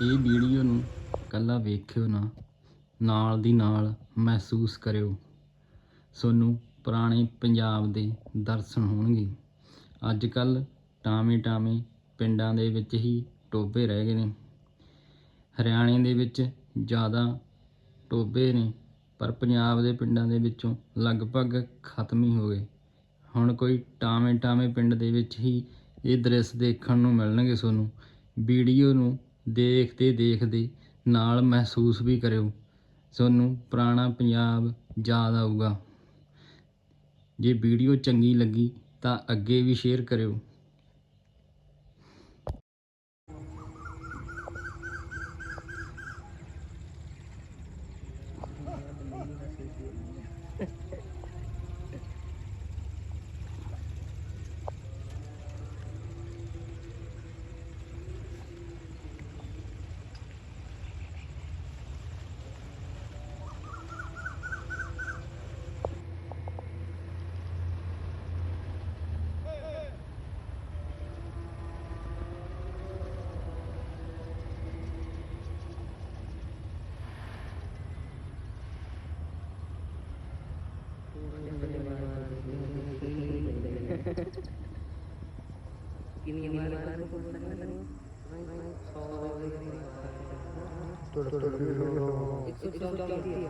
ਇਹ ਵੀਡੀਓ ਨੂੰ ਕੱਲਾ ਵੇਖਿਓ ਨਾ, ਨਾਲ ਦੀ ਨਾਲ ਮਹਿਸੂਸ ਕਰਿਓ। ਸੋਨੂੰ ਪੁਰਾਣੇ ਪੰਜਾਬ ਦੇ ਦਰਸ਼ਨ ਹੋਣਗੇ। ਅੱਜ ਕੱਲ ਟਾਵੇਂ ਟਾਵੇਂ ਪਿੰਡਾਂ ਦੇ ਵਿੱਚ ਹੀ ਟੋਬੇ ਰਹਿ ਗਏ ਨੇ। ਹਰਿਆਣੇ ਦੇ ਵਿੱਚ ਜ਼ਿਆਦਾ ਟੋਬੇ ਨੇ, ਪਰ ਪੰਜਾਬ ਦੇ ਪਿੰਡਾਂ ਦੇ ਵਿੱਚੋਂ ਲਗਭਗ ਖਤਮ ਹੀ ਹੋ ਗਏ। ਹੁਣ ਕੋਈ ਟਾਵੇਂ ਟਾਵੇਂ ਪਿੰਡ ਦੇ ਵਿੱਚ ਹੀ ਇਹ ਦ੍ਰਿਸ਼ ਦੇਖਣ ਨੂੰ ਮਿਲਣਗੇ ਤੁਹਾਨੂੰ। ਵੀਡੀਓ ਨੂੰ ਦੇਖਦੇ ਦੇਖਦੇ ਨਾਲ ਮਹਿਸੂਸ ਵੀ ਕਰਿਓ। ਤੁਹਾਨੂੰ ਪੁਰਾਣਾ ਪੰਜਾਬ ਯਾਦ ਆਊਗਾ। ਜੇ ਵੀਡੀਓ ਚੰਗੀ ਲੱਗੀ ਤਾਂ ਅੱਗੇ ਵੀ ਸ਼ੇਅਰ ਕਰਿਓ। ini yang mana baru pulsanya Tuh, tuh, tuh, tuh, tuh, tuh, tuh, tuh, tuh, tuh,